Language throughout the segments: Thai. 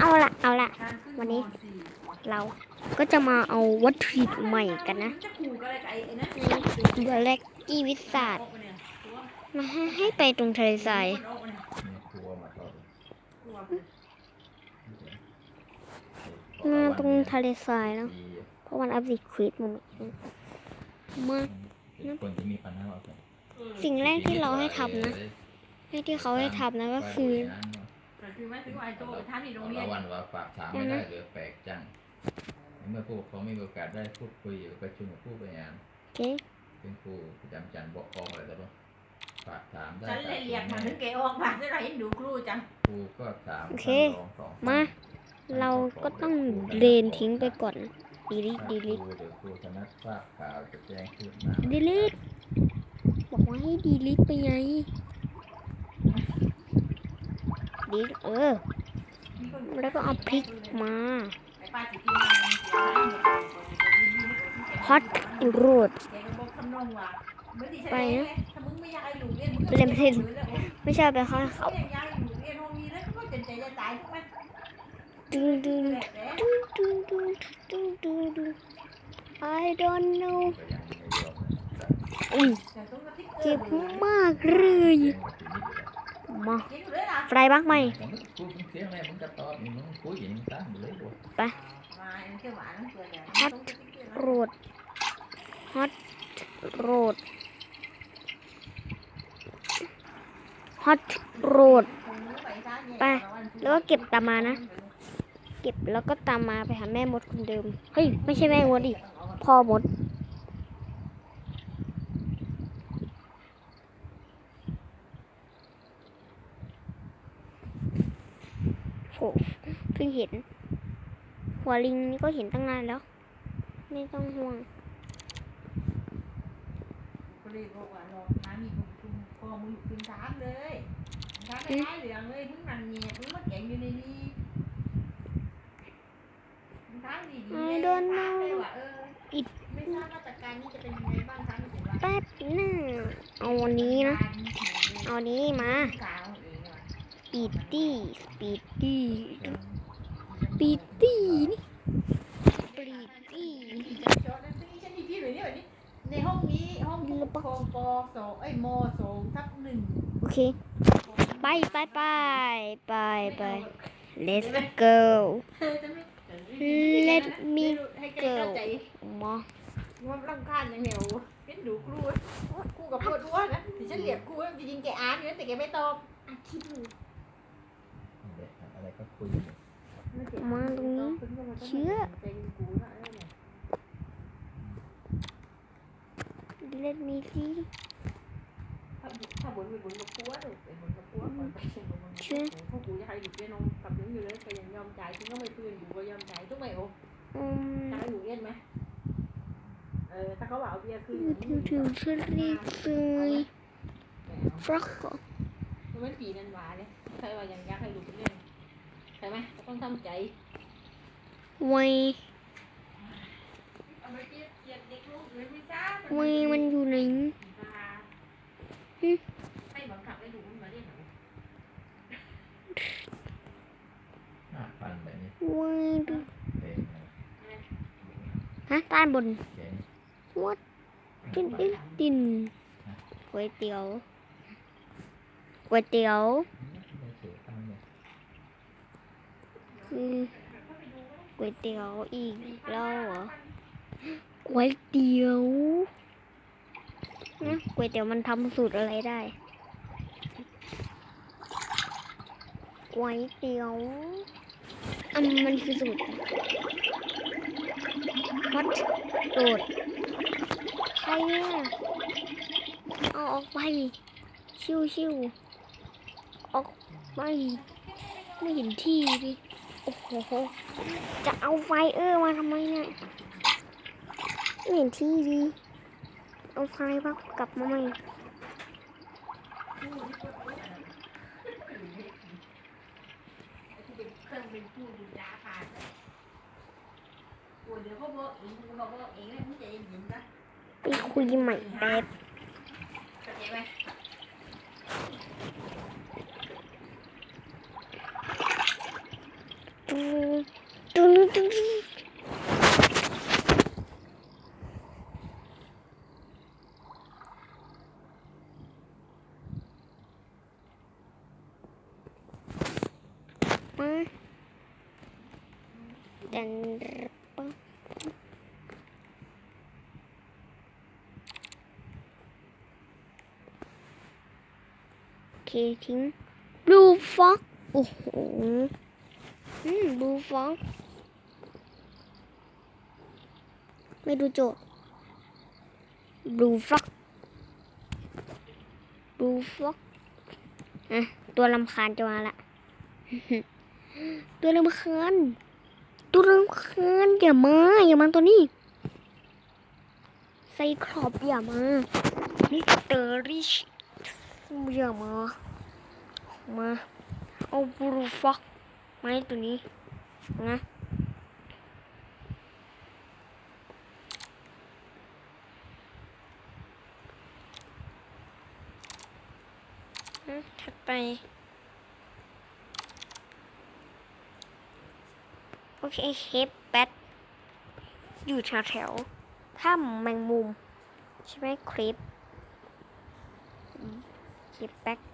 เอาละเอาละทางขึ้วันนี้มสี่เราก็จะมาเอาวัตถุดิบใหม่กันนะจะขู่กันอะไรกับไอ้ไอ้นั่นเรือแรกกี้วิสาดออกมาเนี่ยตัวมาให้ให้ไปตรงทะเลทรายมันออกมาเนี่ยครัวมาต่อตัวมาตรงทะเลทรายแล้ว เพราะมันอัพสิควิดมันมาคนที่มีปัญหาว่าสิ่งแรกที่เราให้ทำนะให้ที่เขาให้ทำนะก็คือ แต่คือไม่ถึงว่าไอ้โตไปท่านที่โรงเรียน วันว่าฝากถามไม่ได้หรือแปลกจัง เมื่อผู้ปกครองไม่มีโอกาสได้พูดคุยหรือประชุมกับผู้บริหารโอเคเป็นครูประจำจันทร์บอกกองอะไรต่อไปฝากถามได้ฉันเลยเรียกมาถึงแกออกมาได้ไรเห็นดูครูจัง ครูก็ถามโอเคสองสองมา เราก็ต้องเรนทิ้งไปก่อนดีลิทดีลิทครูเดี๋ยวครูธนัดทราบข่าวจะแจ้งคืนมาดีลิทบอกว่าให้ดีลิทไปไง ดีเออ แล้วก็เอาพริกมาไอ้ป้าสิกินมันเสียหายหมดฮอตรูดแกก็บอกคำนองว่าเมื่อที่ฉันไปเรียนะนถ้ามึงไม่อยากให้ลูกเรียนมึงก็เรียนไม่ได้เรียนแล้วไม่ใช่ไปเข้าเขาเขาอยากย้ายอยู่เรียนห้องนี้แล้วก็จนใจจะตายทุกวันดึงดึงแหละแต่ดึงดึงดึงดึงดึงดึง I don't know ก็ยังไม่ยอมอุ้ยแต่ต้องกระพริบเจ็บมากเลย มาเก่งเลยล่ะไฟบ้างไหมกูมึงเสียงอะไรมึงจะตอบมึงคุยอย่างนี้ตามเลยบ่มาเอ็นเขียวหวานเกลือเนี่ยฮอตโรดฮอตโรดฮอตโรดไป แล้วก็เก็บตามมานะ เก็บแล้วก็ตามมาไปหาแม่มดคนเดิม เฮ้ย ไม่ใช่แม่มดดิ พ่อมด โหเพิ่งเห็น หัวลิงนี่ก็เห็นตั้งนานแล้ว ไม่ต้องห่วงก็เลยบอกว่าเราน้ำมีคนคุมคอมือขึ้นทางเลยทางไม่ได้เหลืองเลยถึงนันเนี่ยถึงมาแข่งอยู่ในนี้ทางดีๆเลยทางเลยว่าเออไม่ทราบมาตรการนี้จะเป็นยังไงบ้างทางนี้ว่าแป๊บหนึงเอาวันนี้นะ เอานี้มาสาวเองว่ะ ปีดดี้ปีดดี้ปีดดี้นี่ปีดดี้ในห้องนี้ห้องผู้ปกครองปสองไอ้ยมสองทับหนึ่งโอเค ไปไปไปไปไป let's go ให้แก go เข้าใจมาว่าร่างคาญอย่างเหนียวเป็นดูครูครูกับเพื่อนว่านะที่ฉันเรียกครูจริงๆแกอ่านอยู่แต่แกไม่ตอบอะไรก็คุย มาตรงนี้เชื่อ let me see ถ้าบนไปบนกับครูว่าดูไปบนกับครูก่อนไปเชิญบนกับครูพวกครูจะให้อยู่เป็นน้องกับยังอยู่เลยก็ยังยอมจ่ายถึงก็ไม่ตื่นอยู่ก็ยอมจ่ายทุกไม่โอ้อืมจ่ายอยู่เย็นไหมเออถ้าเขาบอกเอาเบียร์คืนถึงถึงชรีเลยฟรอก มันเป็นปีนันวาเลยใครว่ายังยากให้ลูกเล่น ใช่ไหมต้องทำใจไว้เอาไปเกียดเกียดเด็กลูกเลยไม่ทราบไว้มันอยู่ไหนให้บังคับให้ลูกมันมาเรียนหนูหน้าปันแบบนี้ไว้ดูเองฮะใต้บนเจ๋ง what ดินดินดินก๋วยเตี๋ยวก๋วยเตี๋ยว ไม่ถูกตั้งเนี่ย คือก๋วยเตี๋ยวอีกแล้วเหรอก๋วยเตี๋ยวนะก๋วยเตี๋ยวมันทำสูตรอะไรได้ก๋วยเตี๋ยวอันมันคือสูตรวัดโดดใครเนี่ยเอาออกไป ชิวชิวๆออกไป ไม่เห็นที่ดิ โอ้โห จะเอาไฟเออร์มาทำไมเนี่ยไม่เห็นที่ดิเอาไฟพักกลับมาใหม่เครื่องเป็นผู้ดูยาผ่านปวดเดี๋ยวเขาบอกเองเขาบอกเองเลยมึงใจเย็นๆนะไปคุยใหม่แป๊บเข้าใจไหม โตูตูตูตูมาดันปะโอเคทิ้ง blue fox โอ้โห อืม blue fox ไม่ดูโจทย์ blue fox blue fox อะตัวลำคาญจะมาละ ตัวลำคาญตัวลำคาญอย่ามา อย่ามาตัวนี้ไซคลอปอย่ามามิสเตอร์ริชอย่ามา มา เอาบูฟ็อก ไม้ตัวนี้นะอะถัดไป โอเคเฮปแบทอยู่แถวแถวๆถ้ำแมงมุม ใช่ไหมคลิปคลิปแบ็ค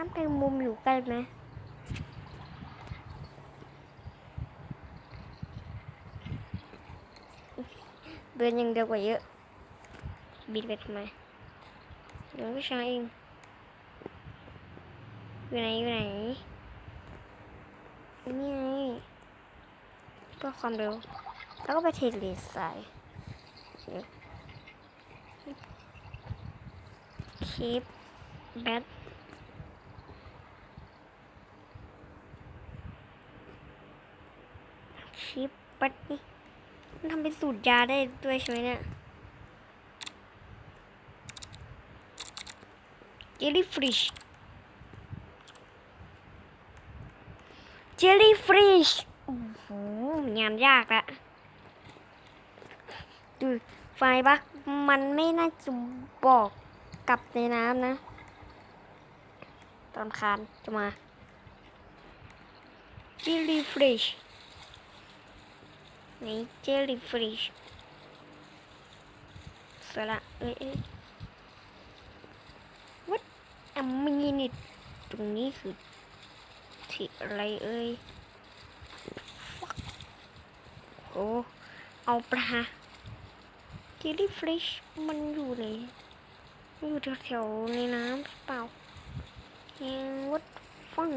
ถ้ำแมงมุมอยู่ใกล้ไหมเดินยังเดียวกว่าเยอะ บินไปทำไมเดี๋ยวผู้ชาเองอยู่ไหนอยู่ไหนนี่ไงเพื่อความเร็ว แล้วก็ไปเทเลสายคลิปแบท คลิปแบทนี่มันทำเป็นสูตรยาได้ด้วยใช่ไหมเนี่ยเจลลี่ฟริชเจลลี่ฟริชโอ้โหงานยากละดูไฟบักมันไม่น่าจะบอกกลับในน้ำนะ ตอนคานจะมาเจลลี่ฟริช ไหนเจลลี่ฟริชสละเอ้ยเอ้ย what a minute ตรงนี้คือที่อะไรเอ่ยโอ้เอาปลาจิลลี่ฟริชมันอยู่ไหนอยู่แถวๆในน้ำเปล่าแฮงวัดฟัง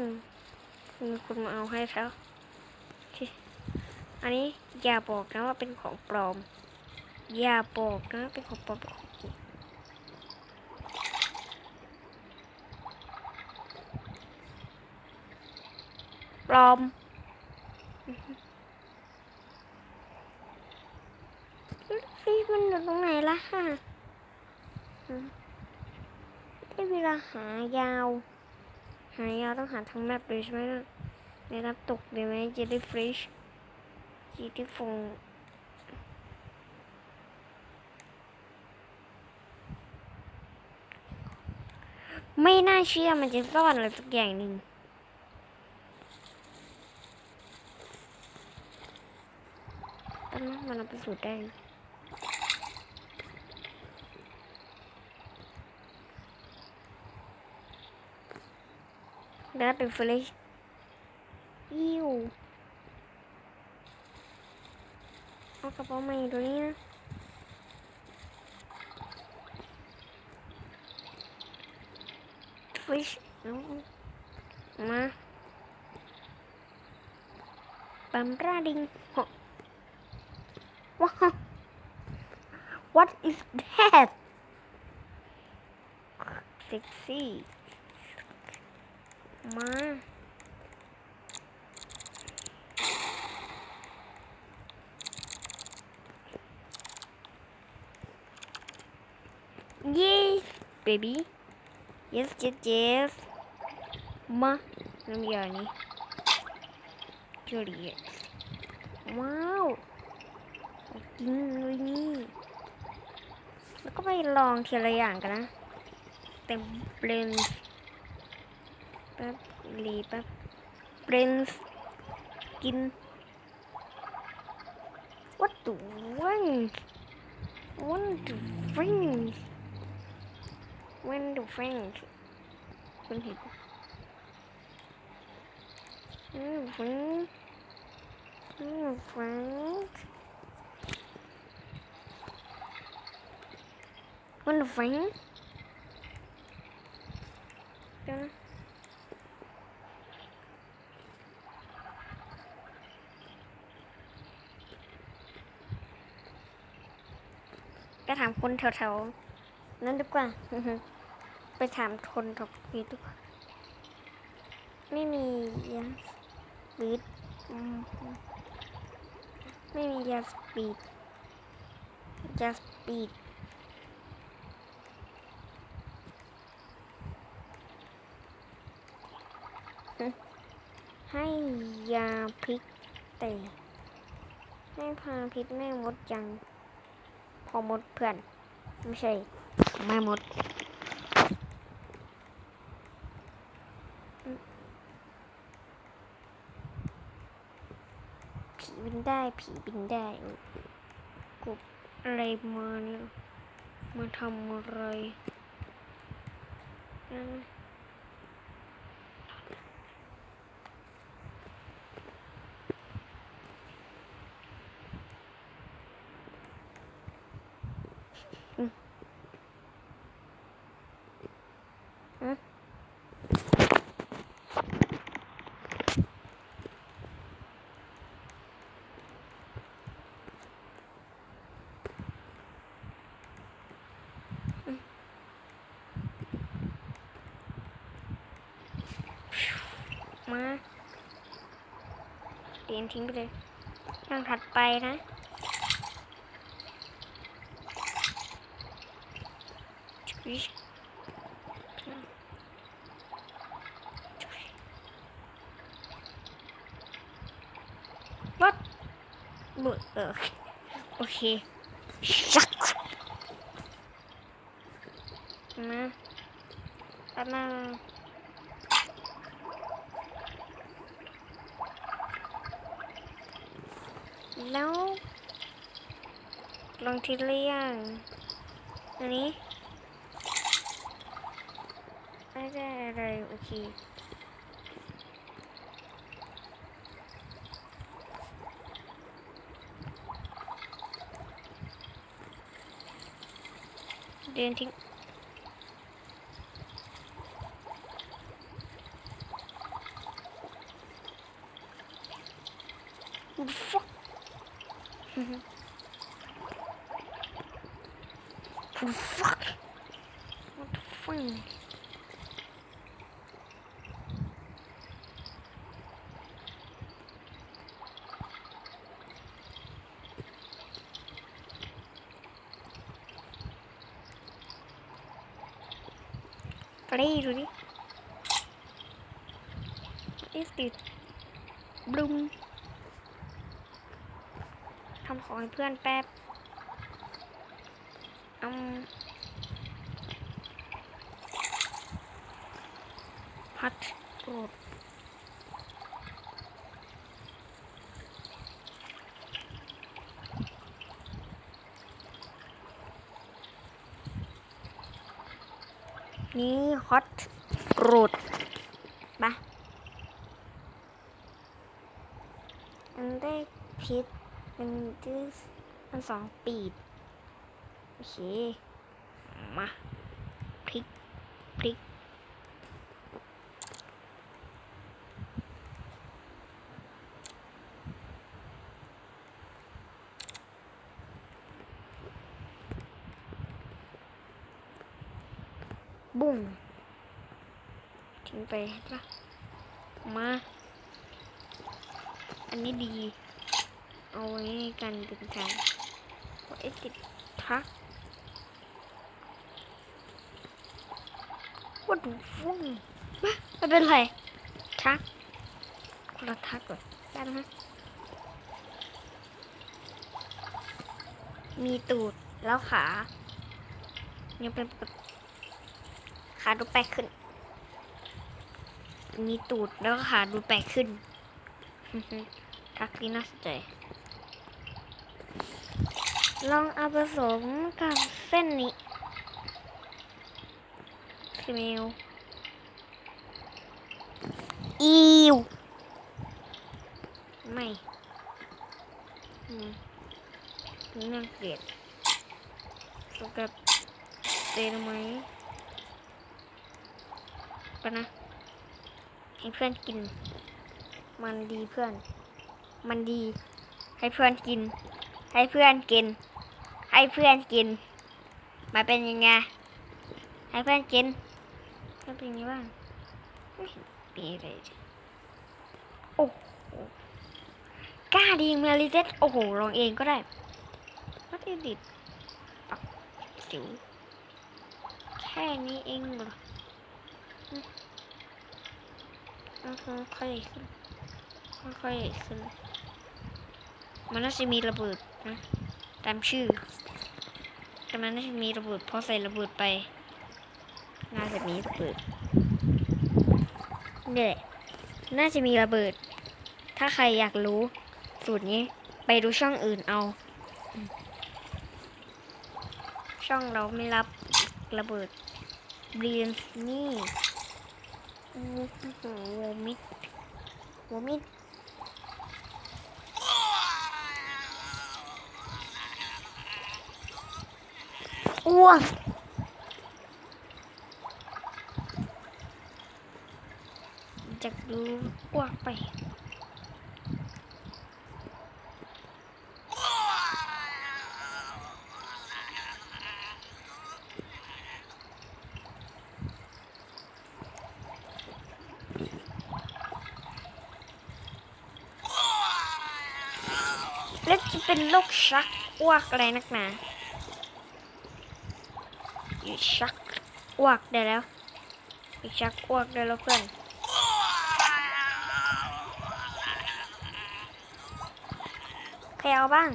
มีคนมาเอาให้แล้ว อันนี้อย่าบอกนะว่าเป็นของปลอม อย่าบอกนะเป็นของปลอมเป็นของจริงปลอมฟิชมันอยู่ตรงไหนล่ะฮะได้เวลาหายาว หายาวต้องหาทั้งแมปเลยใช่ไหมล่ะในน้ำตกได้ไหมเจลลี่ฟิช เจลลี่ฟงไม่น่าเชื่อมันจะซ่อนอะไรสักอย่างหนึ่งตอนนั้นมันเอาไปสูดได้แล้วเป็นฟลิชอิวเอา กระเป๋าใหม่ตัวนี้นะฟิชเอามาบัมราดิงหก Wow. What is that? Sexy. มา Yes, baby. Yes, yes, yes. มาน้ำยานี้เจอดีว้าวจริงเลยนี่ แล้วก็ไปลองทีละอย่างกันนะ เต็มเบลนแป๊บรีแป๊บเบรนส์กิน what the when when the things when the things คุณเห็นอืมฟังอืมฟัง What the thing เดี๋ยวนะไปถามคนแถวๆนั้นดีกว่า ไปถามคนแถวนี้ดีกไม่มียาสปีดไม่มียาสปีดยาสปีดให้ยาพิษแต่ให้พาพิษแม่มดยัง พอมดเพื่อน ไม่ใช่ แม่มดอืมผีบิน ได้ผีบินได้กบอะไรมาเนี่ย มาทำอะไรนะ มาเตียนทิ้งไปเลยอย่างถัดไปนะชิวัดบื่อเออโอเคชักมาแล้วมา แล้วลองทีละอย่างอันนี้ไม่ได้อะไรโอเคเดินทิ้งฟัก Oh, fuck. What the fuck? Play ดูดิ What is this Bloom ทำของให้เพื่อนแป๊บอืมพัดโกรธ นี่ฮอตกรดปะอันได้พิษมันที่อันสองปีดโอเค มา พริก พริกบุ้งทิ้ง ไปละมา อันนี้ดี เอาไว้การเดินทางว่าไอ้ติดทักว่าดูฟุ้งมาไม่เป็นไรทักคนละทักก่อนได้ไหมมีตูดแล้วขายังเป็นขาดูแปลกขึ้น มีตูดแล้วก็ขาดูแปลกขึ้นทักที่น่าสนใจ ลองเอาผสมกับเส้นนี้สเมลอิวไม่อืมน่าเกลียดสกับเตนไหมปะนะ ให้เพื่อนกิน มันดีเพื่อน มันดี ให้เพื่อนกิน ให้เพื่อนกิน ให้เพื่อนกิน มาเป็นยังไง ให้เพื่อนกินก็เป็นยังไงบ้างมีอะไรโอ้โหกล้าดีเมลิเซตโอ้โหลองเองก็ได้วัดอิดิตปักสิวแค่นี้เองเหรอ ค่อยๆขึ้นค่อยๆขึ้นมันน่าจะมีระเบิดนะตามชื่อ แต่มันน่าจะมีระเบิดเพราะใส่ระเบิดไป น่าจะมีระเบิดเนี่ยน่าจะมีระเบิด ถ้าใครอยากรู้ สูตรนี้ ไปดูช่องอื่นเอา ช่องเราไม่รับระเบิดเบียนนี่ โอ้โหโวมิดวมิดอ้วกจะดูอ้วกไป แล้วจะ เป็นโรคชักอ้วกอะไรนักหนาอีชักอ้วกได้แล้วอีชักอ้วกได้แล้วเพื่อนใครเอาบ้าง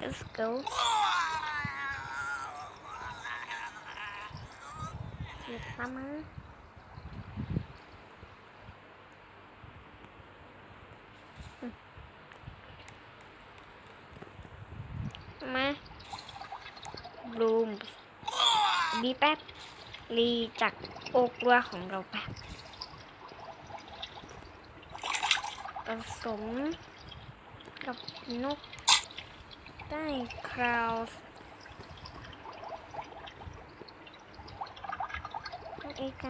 let's go หยุดทำมามาบลูมบีแป๊บรีจากโอกลัวของเราแป๊บผสมกับนก ได้คราว นก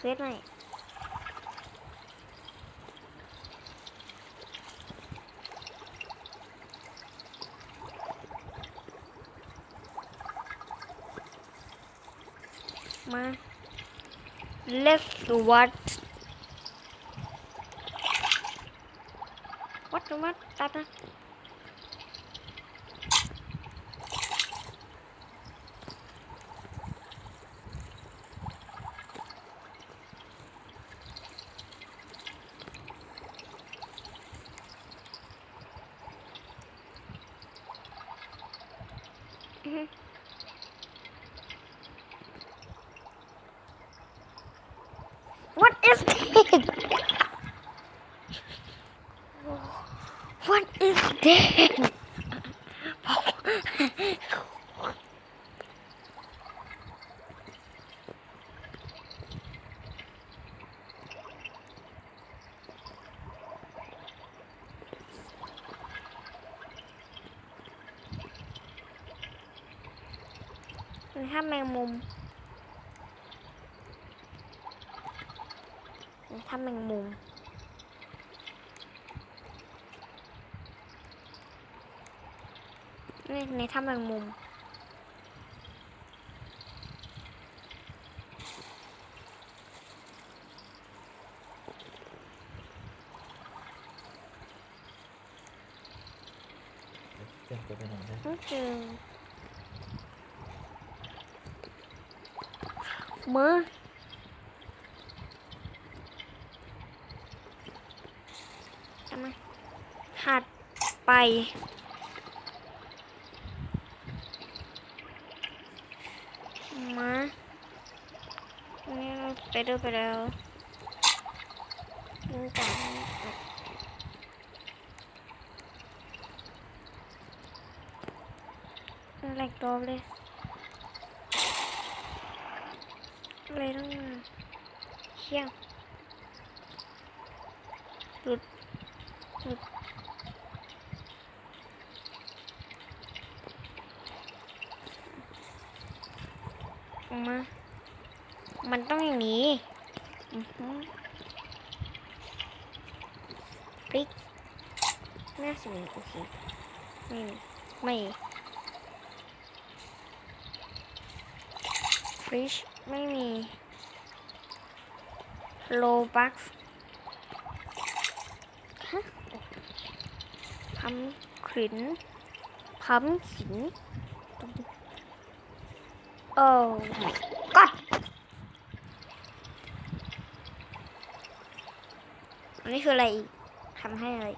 เอ let's what? What what ตั is this? What is this? มั ถ้าแมงมุมในถ้ำแมงมุม นี่ในถ้ำแมงมุมไปทำได้ไม่เจอมาทำไมถัดไป มานี่เราไปดูไปแล้วนี่ต่อแหลกตัวเลยอะไรต้องเชี่ยงหลุดหลุดออกมา มันต้องอย่างนี้อือหือพลิกห น้าสวยโอเคไม่มีไม่ฟริชไม่มีโลบัคฮะพัมขินพัมขินโอ้ god อันนี้คืออะไรทำให้อะไร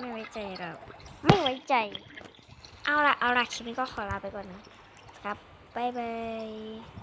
ไม่ไว้ใจเรา ไม่ไว้ใจ เอาละเอาละคลิปนี้ก็ขอลาไปก่อนนะครับ บ๊ายบาย